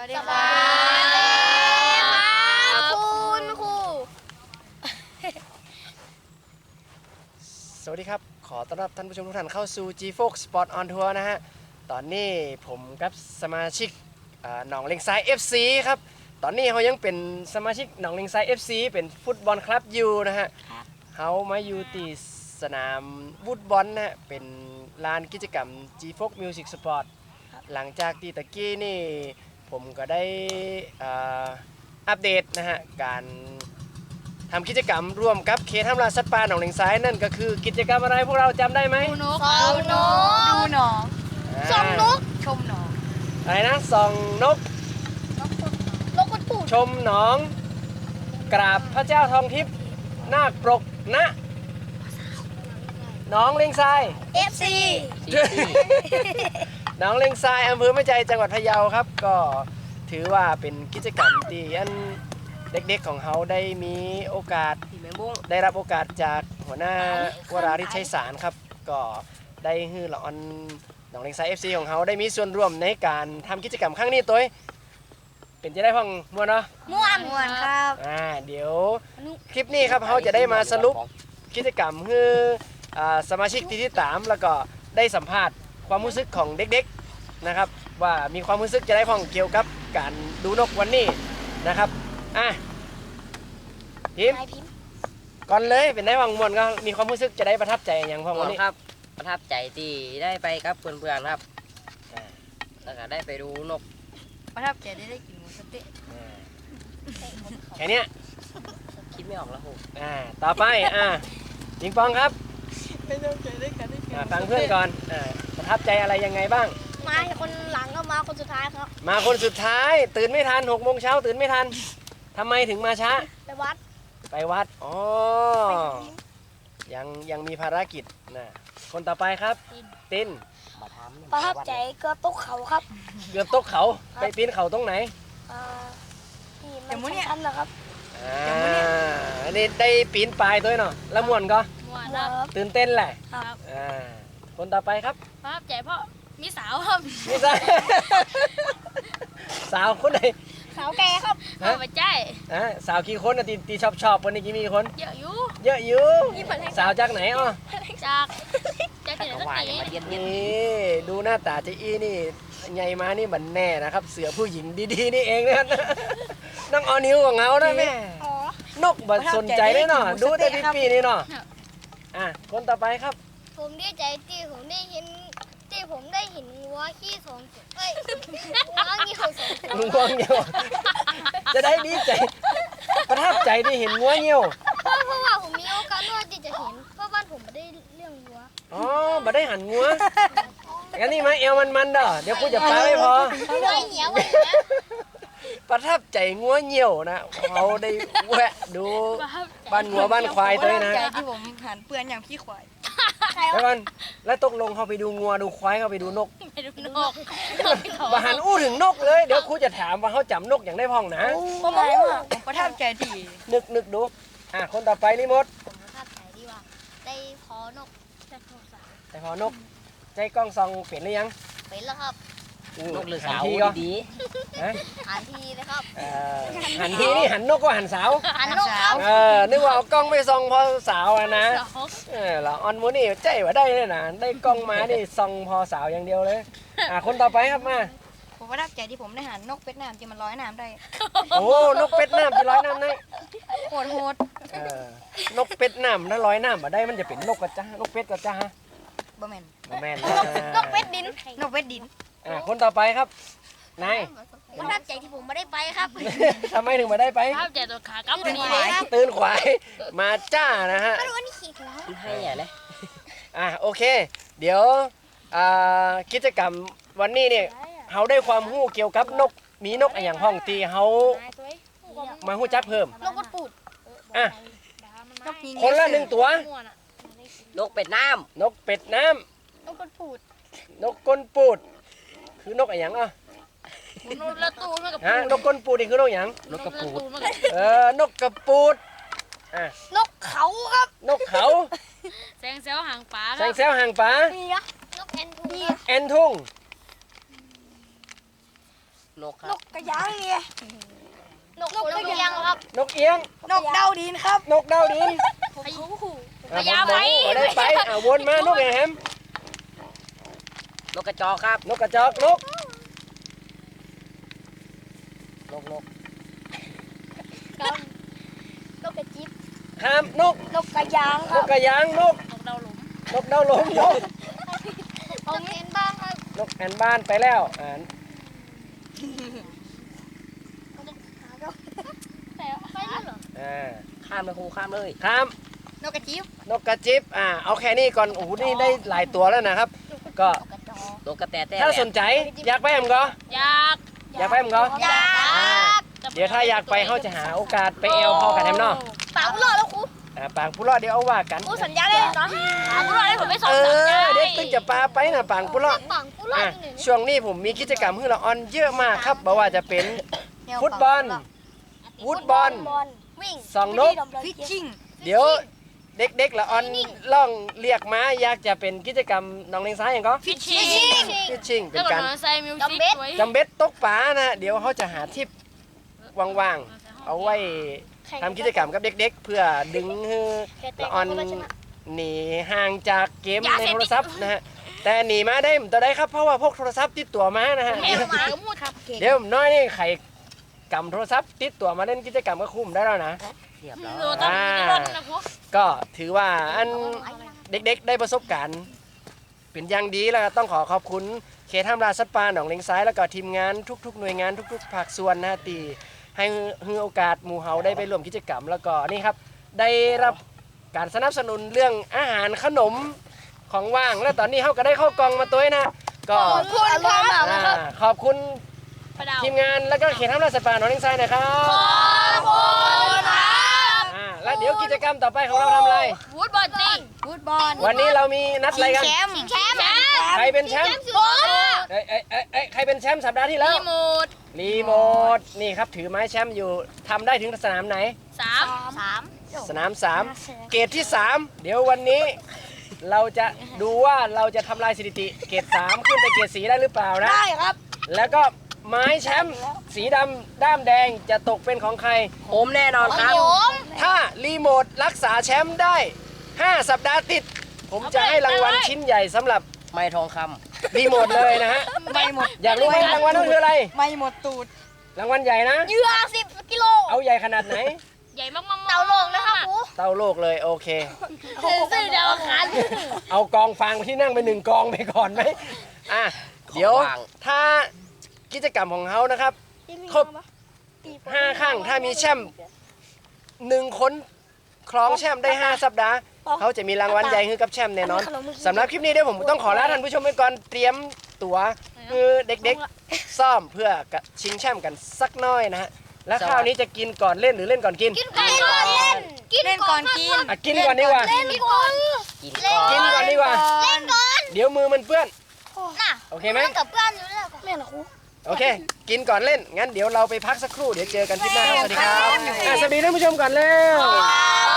วัสดีสควัรัสบดีครับคุณครูสวัสดีครับ ขอต้อนรับท่านผู้ชมทุกท่านเข้าสู่ G Fox Sport on Tour นะฮะ ตอนนี้ผมกับสมาชิกอ่าหนองเลงซ้าย FC ครับ ตอนนี้เขายังเป็นสมาชิกหนองเลงซ้าย FC เป็นฟุตบอลคลับอยู่นะฮะเขามาอยู่ที่สนามฟุตบอลนะฮะ เป็นลานกิจกรรม G Fox Music Sport หลังจากที่ตะกี้นี่ ผมก็ได้อ่าอัปเดตนะฮะการทำกิจกรรมร่วมกับเขตทำลายสัตว์ป่าหนองเลงซ้ายนั่นก็คือกิจกรรมอะไรพวกเราจำได้ไหมดูนกสองนกดูหนองสองนกชมหนองอะไรนะส่องนกนกกระปูดชมหนอง กราบพระเจ้าทองทิพย์นาคปรกณหนองเลงทรายเอฟซี หนองเลงทรายอำเภอแม่ใจจังหวัดพะเยาครับ ก็ถือว่าเป็นกิจกรรมที่อันเด็กๆของเขาได้มีโอกาสได้รับโอกาสจากหัวหน้าวราริชัยสารครับ ก็ได้ฮือละออนหนองเลงทราย FC ของเขาได้มีส่วนร่วมในการทำกิจกรรมครั้งนี้ตัวเองเป็นจะได้พังมวนเนาะ ม่วนม่วนครับ อ่าเดี๋ยวคลิปนี้ครับเขาจะได้มาสรุปกิจกรรมคืออ่าสมาชิกที่ที่ตามแล้วก็ได้สัมภาษณ์ ความรู้สึกของเด็กๆนะครับ ว่ามีความรู้สึกจะได้พ้องเกี่ยวกับการดูนกวันนี้นะครับอะทีมนายพิมพ์ก่อนเลยเป็นได้วังมวนก็มีความรู้สึกจะได้ประทับใจอย่างพ้องหวันวังนี้ครับ ประทับใจที่ได้ไปกับเพื่อนๆครับอ่าแล้วก็ได้ไปดูนกประทับใจได้ได้กินหมูสะเต๊ะอ่าแค่เนี้ยคิดไม่ออกแล้วโหอ่าต่อไปอ่าจิงปองครับไม่ต้องใจได้กันได้กิน อ่าฟังเพื่อนก่อนอ่าประทับใจอะไรยังไงบ้าง มาคนหลังก็มาคนสุดท้ายครับมาคนสุดท้าย ตื่นไม่ทันหกโมงเช้าตื่นไม่ทันทำไมถึงมาช้า ไปวัดไปวัดอ๋อยังยังมีภารกิจนะคนต่อไปครับ ตินมาทำประทับใจก็ตกเขาครับเกือบตกเขาไปปีนเขาตรงไหนอ่าที่มันชันๆนะครับอ่าอันนี้ได้ปีนปลายตัวเนาะแล้วม่วนก็หวาน คครัรับบตื่นเต้นแหละครับอ่าคนต่อไปครับประทับใจเพราะมีสาวครับนี่สาวสาวคนไหนสาวแก่ครับฮะเอาไปใจอ่าสาวกี่คนนะตีตีชอบชอบวันนี้กี่มีคนเยอะอยู่เยอะอยู่สาวจากไหนอ๋อจากจากตะที่ไหนกสักวายทีมาเย็นเย็นนี่ดูหน้าตาเจ๊อี้นี่ใหญ่มานี่บันแน่นะครับ เสือผู้หญิงดีๆนี่เองนะน้องออนิวของเรานะแม่อ๋อนกบัดสนใจเลยเนาะดูแต่พี่ปีนี่เนาะ อะคนต่อไปครับ ผมดีใจที่ผมได้เห็นที่ผมได้เห็นวัวขี้สองตัวเอ้ยวัวขี้เขาสองตัวลุงวงเหี่ยวจะได้ดีใจ ประทับใจที่เห็นงัวเหี่ยวเพราะเพราะว่าผมมีโอกาสน้อยที่จะเห็นเพราะบ้านผมไม่ได้เลี้ยงวัวอ๋อบ่ได้หันงัวงั้นนี่มาเอวมันๆเด้อเดี๋ยวกูจะปาไม่พอวัวเหี่ยววัวเหี่ยว ประทับใจงัวเหี่ยวนะเขาได้แวะดูประทับใจบ้านงัวบ้านควายตัวนี้นะใจที่ผมหันเปื้อนอย่างขี้ควายแล้วกันแล้วตกลงเขาไปดูงัวดูควายเขาไปดูนกไปดูนกบหันอู้ถึงนกเลย เดี๋ยวครูจะถามว่าเขาจำนกอย่างได้พ้องนะผมไม่ว่าผมประทับใจที่นึกนึกดูอะคนต่อไปนี่มดผมประทับใจที่ว่าได้พอนกได้พอสาวแต่พอนกใจกล้องซองเปลี่ยนหรือยังเป็นแล้วครับ นกหรือสาวหันทีก็ ดีฮะหันทีนะครับ เอ่อหันทีนี่หันนกก็หันสาวหันนกครับเออนึกว่าเอากล้องไปซองพอสาวอะนะสาวเออแล้วออนมูนี่ใจว่าได้เลยนะได้กล้องมานี่ซองพอสาวอย่างเดียวเลยอะคนต่อไปครับมาผมประทับใจที่ผมได้หันนกเป็ดน้ำที่มันลอยน้ำได้โอ้นกเป็ดน้ำที่ร้อยน้ำได้โหดโหดเออนกเป็ดน้ำถ้าร้อยน้ำมาได้มันจะเป็นนกกระจ้านกเป็ดกระจ้าฮะบ่แม่นบ่แม่นนกเป็ดดินนกเป็ดดิน อะคนต่อไปครับนาย ประทับใจที่ผมไม่ได้ไปครับ ทำไมถึงมาได้ไปประทับใจตัวขากำวันนี้ควายตื่นขวายมาจ้านะฮะ ไม่รู้ว่านี่ขี่แล้วๆให้ใหญ่เลยอะโอเค เดี๋ยวอ่ากิจกรรมวันนี้เนี่ยเขาได้ความรู้เกี่ยวกับนกมีนกอะไรอย่างห้องตีเขามาหู้จักเพิ่ม นกกระปูดอะนกยิงคนละหนึ่งตัว นกเป็ดน้นกเป็ดน้นกกระปูดำนกก้นปูด คือนกอะไรอย่างอะนกละตูนมันกับฮะนกก้นปูดนี่คือนกอย่างำนกกระปูด มันกับเออนกกระปูดอะนกเขาครับนกเขาแสงเซลหางปลาคแสรังบแซวหางปลานี่นะนกแอนทูแอนทุ่งนนกคนรับกกระยางเนี่ย นกนกกระยางครับ นกเอียง นกดาวดินครับ นกดาวดินพญาไว้อะผมบอกว่าได้ไปอะวนมานกอย่างแฮม นกกระจอกครับ นกกระจอกนกนกนกนกกระจิบข้ามนกนกกระยางคนรับกกระยางนกนกดาวหลุมนกดาวหลงนกเอาเห็นบ้างครับนกแอนบ้านไปแล้วอ่าแต่ไปแล้วเหรออ่าข้ามเลยครูข้ามเลยข้ามนกกระจิบนกกระจิบอ่าเอาแค่นี้ก่อนโอ้โหนี่ได้หลายตัวแล้วนะครับ ก็ นกกระแตแต้ถ้าแหลสมนใจอยากไปมั้งก็อยากอยากไปมั้งก็อยากอ่าเดี๋ยวถ้าอยากไปเขาจะหาโอกาสไปเอลพอกันแฮมเนาะปากรอดแล้วครูอ่าปางผู้รอดเดี๋ยวเอาว่ากันครูสัญญาได้เลยเนาะถามว่าให้ผมไปส่งเอสัญญาอเด็กตึงจะปาไปนะปางผู้รอดปากผู้รอดอะที่ไหนเนี่ยช่วงนี้ผมมีกิจกรรมให้เราออนเยอะมากครับบ่ว่าจะเป็นฟุตบอลฟุตบอลวิ่งสองนกฟิชชิ่งเดี๋ยว เด็กๆละออนล่องเรียกมาอยากจะเป็นกิจกรรมน้องเลงซ้ายอย่างก็ฟิชชิ่งฟิชชิ่งเป็แล้วนก็การนอนใส่มิวสิกไว้จำเบ็ดตกปลานะเดี๋ยวเขาจะหาทิปว่างๆเอาไว้ทำกิจกรรมกับเด็ก ๆ เพื่อดึงให้ละออนหนีห่างจากเกมในโทรศัพท์นะฮะแต่หนีมาได้ผมตัวได้ครับเพราะว่าพกโทรศัพท์ติดตัวมานะฮะแหมหมาก็พูดครับเดี๋ยวผมน้อยนี่ใครกำโทรศัพท์ติดตัวมาเล่นกิจกรรมก็คุ้มได้แล้วนะ เรียบร้อยโดนต้องมีรถนะพวกก็ถือว่าอันเด็กๆ ได้ประสบการณ์เป็นอย่างดีแล้วก็ต้องขอขอบคุณเขตห้ามราสัตว์ป่าหนองเลงซ้ายแล้วก็ทีมงานทุก ๆ หน่วยงานทุก ๆ ภาคส่วนนะฮะตีให้ให้โอกาสหมู่เฮาได้ไปร่วมกิจกรรม แล้วก็นี่ครับได้รับการสนับสนุนเรื่องอาหารขนมของว่าง แล้วตอนนี้เขาก็ได้เข้ากองมาตัวนะก็พูดอร่อยมากอ่าขอบคุณพระดาว ทีมงานแล้วก็เขตห้ามราสัตว์ป่าหนองเลงซ้ายนะครับขอบคุณครับ อ่าแล้วเดี๋ยว กิจกรรมต่อไปของเราทำอะไร วูดบอลติ้งฟุตบอลวันนี้เรามีนัดอะไรกันแชมป์แชมป์ใครเป็นแชมป์ผมเอ้ยเอ้ยเอ้ยเอ้ยใครเป็นแชมป์สัปดาห์ที่แล้ว รีโมทรีโมท นี่ครับถือไม้แชมป์อยู่ทำได้ถึงสนามไหน สามสามสนาม 3 เกรดที่ 3 เดี๋ยววันนี้ เราจะดูว่าเราจะทำลายสถิติ เกรด3ขึ้นไปเกรดสีได้หรือเปล่านะ ได้ครับ แล้วก็ไม้แชมป์สีดำด้ามแดงจะตกเป็นของใครผมแน่นอนครับผมถ้า รีโมทรักษาแชมป์ได้ 5 สัปดาห์ติด ผมจะให้รางวัลชิ้นใหญ่สำหรับไม่ทองครีโมทเลยนะฮะ ไม่หมดอยากรู้ไหมรางวัลนั่นคืออะไร ไม่หมดตูด รางวัลใหญ่นะ เหยื่อสิบกิโล เอาใหญ่ขนาดไหน ใหญ่มากๆเต่าโลงนะครับครูเต้าโลกเลยโอเคซื้อดาวอังคารเอากองฟางที่นั่งไปหนึ่งกองไปก่อนไหมอะเดี๋ยวถ้ากิจกรรมของเขานะครับ ครบห้าครั้งถ้ามีแชมป์หนึ่งคน ครองแชมป์ได้ 5 สัปดาห์ เขาจะมีรางวัลใหญ่ให้กับแชมป์แน่นอนสำหรับคลิปนี้เดี๋ยวผมต้องขอลาท่านผู้ชมไปก่อนเตรียมตั๋วคือเด็กๆซ่อมเพื่อกะชิงแชมป์กันสักหน้อยนะฮะแล้วคราวนี้จะกินก่อนเล่นหรือเล่นก่อนกิน กินก่อนเล่นเล่นก่อนกินอะกินก่อนดีกว่าเล่นก่อนำกินก่อนกินก่อนดีกว่าเล่นก่อนเดี๋ยวมือมันเปื้อนน่ะโอเคไหมเล่นกับเพื่อนอยู่แล้วแม่นะครูโอเค กินก่อนเล่น งั้นเดี๋ยวเราไปพักสักครู่ เดี๋ยวเจอกันคลิปหน้าครับสวัสดีครับอะสวัสดีท่านผู้ชมก่อนเร็วว้า